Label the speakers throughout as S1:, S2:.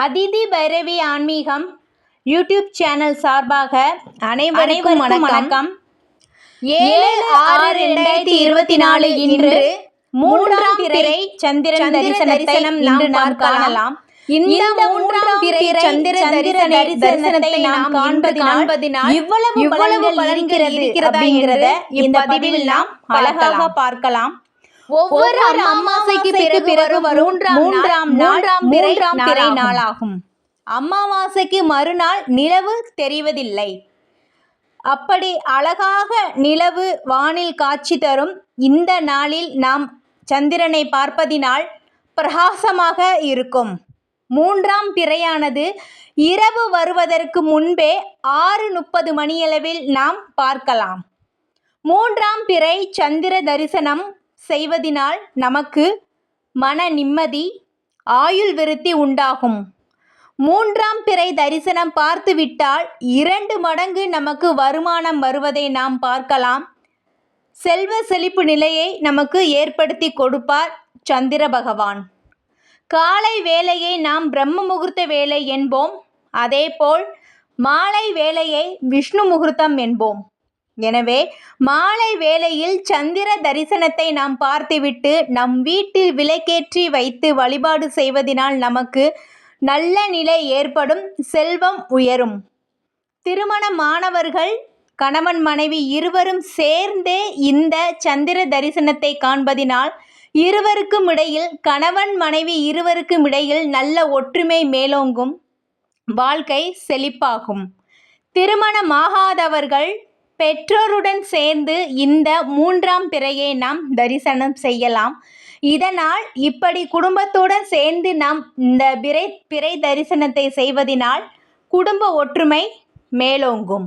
S1: அதிதி பைரவி ஆன்மீகம் YouTube channel சார்பாக அனைவருக்கும் வணக்கம். ஏழு ஆறு ரெண்டாயிரத்தி இருபத்தி நாலு இன்று மூன்றாம் பிறை சந்திரன் தரிசனத்தை இன்று நாம் காணலாம். இந்த மூன்றாம் பிறை சந்திர தரிசனத்தை நாம் காண்பது காண்பதினால் இவ்வளவு இவ்வளவு பலன்கள் இருக்கிறத இந்த பதிவில் நாம் அழகாக பார்க்கலாம். ஒவ்வொரு அமாவாசைக்கு பிறகு பிறகு வரும் மூன்றாம் மூன்றாம் மூன்றாம் பிறை நாளாகும். அமாவாசைக்கு மறுநாள் நிலவு தெரிவதில்லை. அப்படி அழகாக நிலவு வானில் காட்சி தரும் இந்த நாளில் நாம் சந்திரனை பார்ப்பதினால் பிரகாசமாக இருக்கும். மூன்றாம் பிறையானது இரவு வருவதற்கு முன்பே ஆறு முப்பது மணியளவில் நாம் பார்க்கலாம். மூன்றாம் பிறை சந்திர தரிசனம் செய்வதினால் நமக்கு மன நிம்மதி ஆயுள் விருத்தி உண்டாகும். மூன்றாம் பிறை தரிசனம் பார்த்துவிட்டால் இரண்டு மடங்கு நமக்கு வருமானம் வருவதை நாம் பார்க்கலாம். செல்வ செழிப்பு நிலையை நமக்கு ஏற்படுத்தி கொடுப்பார் சந்திர பகவான். காலை வேலையை நாம் பிரம்ம முகூர்த்த வேலை என்போம். அதேபோல் மாலை வேலையை விஷ்ணு முகூர்த்தம் என்போம். எனவே மாலை வேளையில் சந்திர தரிசனத்தை நாம் பார்த்துவிட்டு நம் வீட்டில் விளக்கேற்றி வைத்து வழிபாடு செய்வதினால் நமக்கு நல்ல நிலை ஏற்படும் செல்வம் உயரும். திருமணமானவர்கள் கணவன் மனைவி இருவரும் சேர்ந்தே இந்த சந்திர தரிசனத்தை காண்பதினால் இருவருக்கும் இடையில் கணவன் மனைவி இருவருக்கும் இடையில் நல்ல ஒற்றுமை மேலோங்கும் வாழ்க்கை செழிப்பாகும். திருமணமாகாதவர்கள் பெற்றோருடன் சேர்ந்து இந்த மூன்றாம் பிறையை நாம் தரிசனம் செய்யலாம். இதனால் இப்படி குடும்பத்துடன் சேர்ந்து நாம் இந்த பிறை பிறை தரிசனத்தை செய்வதினால் குடும்ப ஒற்றுமை மேலோங்கும்.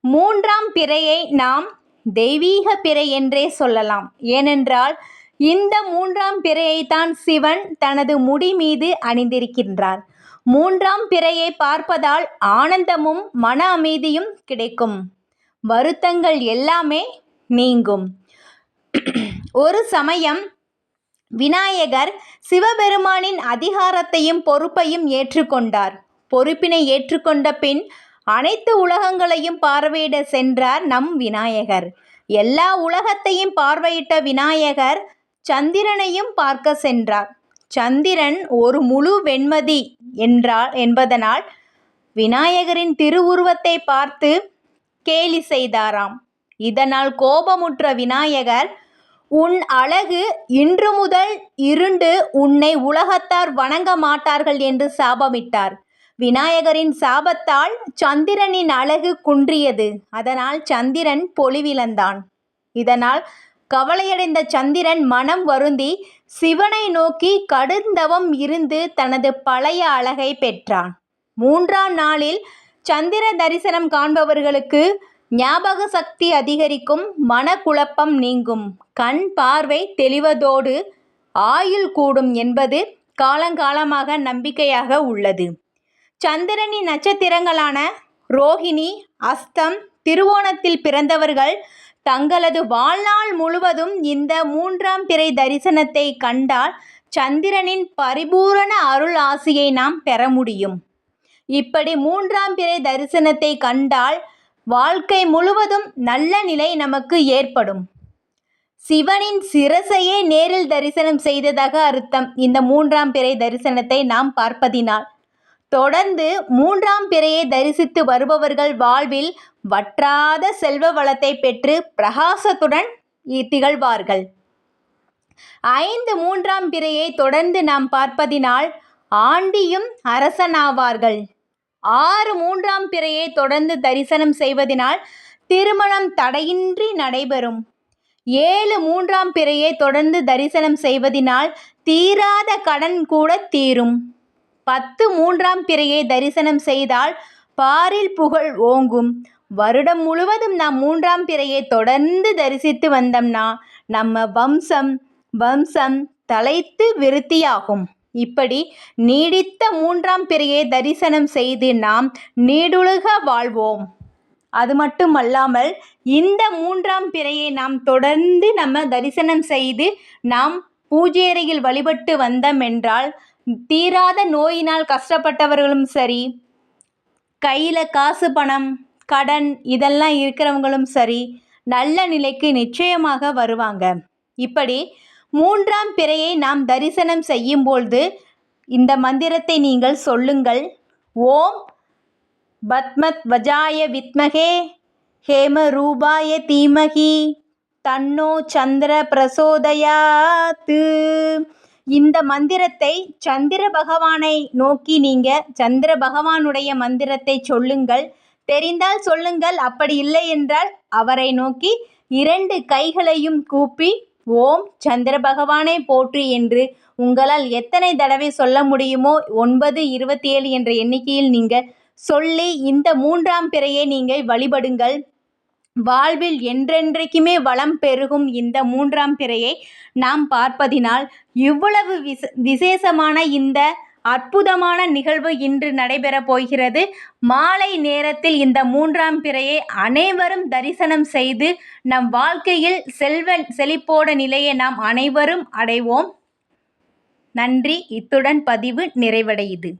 S1: மூன்றாம் பிறையை நாம் தெய்வீக பிறை என்றே சொல்லலாம். ஏனென்றால் இந்த மூன்றாம் பிறையைத்தான் சிவன் தனது முடி மீது அணிந்திருக்கின்றார். மூன்றாம் பிறையை பார்ப்பதால் ஆனந்தமும் மன அமைதியும் கிடைக்கும். வருத்தங்கள் எல்லாமே நீங்கும். ஒரு சமயம் விநாயகர் சிவபெருமானின் அதிகாரத்தையும் பொறுப்பையும் ஏற்றுக்கொண்டார். பொறுப்பினை ஏற்றுக்கொண்ட பின் அனைத்து உலகங்களையும் பார்வையிட சென்றார் நம் விநாயகர். எல்லா உலகத்தையும் பார்வையிட்ட விநாயகர் சந்திரனையும் பார்க்க சென்றார். சந்திரன் ஒரு முழு வெண்மதி என்றால் என்பதனால் விநாயகரின் திருவுருவத்தை பார்த்து கேலி செய்தாராம். இதனால் கோபமுற்ற விநாயகர் உன் அழகு இன்று முதல் இருண்டு உன்னை உலகத்தார் வணங்க மாட்டார்கள் என்று சாபமிட்டார். விநாயகரின் சாபத்தால் சந்திரனின் அழகு குன்றியது. அதனால் சந்திரன் பொலிவிழந்தான். இதனால் கவலையடைந்த சந்திரன் மனம் வருந்தி சிவனை நோக்கி கடுந்தவம் இருந்து தனது பழைய அழகை பெற்றான். மூன்றாம் நாளில் சந்திர தரிசனம் காண்பவர்களுக்கு ஞாபக சக்தி அதிகரிக்கும் மனக்குழப்பம் நீங்கும். கண் பார்வை தெளிவதோடு ஆயுள் கூடும் என்பது காலங்காலமாக நம்பிக்கையாக உள்ளது. சந்திரனின் நட்சத்திரங்களான ரோஹிணி அஸ்தம் திருவோணத்தில் பிறந்தவர்கள் தங்களது வாழ்நாள் முழுவதும் இந்த மூன்றாம் பிறை தரிசனத்தை கண்டால் சந்திரனின் பரிபூரண அருள் ஆசியை நாம் பெற முடியும். இப்படி மூன்றாம் பிறை தரிசனத்தை கண்டால் வாழ்க்கை முழுவதும் நல்ல நிலை நமக்கு ஏற்படும். சிவனின் சிரசையே நேரில் தரிசனம் செய்ததாக அர்த்தம் இந்த மூன்றாம் பிறை தரிசனத்தை நாம் பார்ப்பதினால். தொடர்ந்து மூன்றாம் பிறையை தரிசித்து வருபவர்கள் வாழ்வில் வற்றாத செல்வ வளத்தை பெற்று பிரகாசத்துடன் திகழ்வார்கள். ஐந்து மூன்றாம் பிறையை தொடர்ந்து நாம் பார்ப்பதினால் ஆண்டியும் அரசனாவார்கள். ஆறு மூன்றாம் பிறையை தொடர்ந்து தரிசனம் செய்வதனால் திருமணம் தடையின்றி நடைபெறும். ஏழு மூன்றாம் பிறையை தொடர்ந்து தரிசனம் செய்வதனால் தீராத கடன் கூட தீரும். பத்து மூன்றாம் பிறையை தரிசனம் செய்தால் பாரில் புகழ் ஓங்கும். வருடம் முழுவதும் நாம் மூன்றாம் பிறையை தொடர்ந்து தரிசித்து வந்தோம்னா நம்ம வம்சம் வம்சம் தலைத்து விருத்தியாகும். இப்படி நீடித்த மூன்றாம் பிறையை தரிசனம் செய்து நாம் நீடுழுக வாழ்வோம். அது மட்டுமல்லாமல் இந்த மூன்றாம் பிறையை நாம் தொடர்ந்து நம்ம தரிசனம் செய்து நாம் பூஜை அறையில் வழிபட்டு வந்தோம் என்றால் தீராத நோயினால் கஷ்டப்பட்டவர்களும் சரி கையில் காசு பணம் கடன் இதெல்லாம் இருக்கிறவங்களும் சரி நல்ல நிலைக்கு நிச்சயமாக வருவாங்க. இப்படி மூன்றாம் பிறையை நாம் தரிசனம் செய்யும் பொழுது இந்த மந்திரத்தை நீங்கள் சொல்லுங்கள். ஓம் பத்மத் வஜாய வித்மகே ஹேம ரூபாய தீமகி தன்னோ சந்திர பிரசோதயாத்து. இந்த மந்திரத்தை சந்திர பகவானை நோக்கி நீங்கள் சந்திர பகவானுடைய மந்திரத்தை சொல்லுங்கள். தெரிந்தால் சொல்லுங்கள் அப்படி இல்லை என்றால் அவரை நோக்கி இரண்டு கைகளையும் கூப்பி ஓம் சந்திர பகவானை போற்றி என்று உங்களால் எத்தனை தடவை சொல்ல முடியுமோ ஒன்பது இருபத்தி ஏழு என்ற எண்ணிக்கையில் நீங்கள் சொல்லி இந்த மூன்றாம் பிறையை நீங்கள் வழிபடுங்கள். வாழ்வில் என்றென்றைக்குமே வளம் பெருகும் இந்த மூன்றாம் பிறையை நாம் பார்ப்பதினால் இவ்வளவு விச விசேஷமான இந்த அற்புதமான நிகழ்வு இன்று நடைபெற போகிறது. மாலை நேரத்தில் இந்த மூன்றாம் பிறையை அனைவரும் தரிசனம் செய்து நம் வாழ்க்கையில் செல்வ செழிப்போட நிலையை நாம் அனைவரும் அடைவோம். நன்றி. இத்துடன் பதிவு நிறைவடையுது.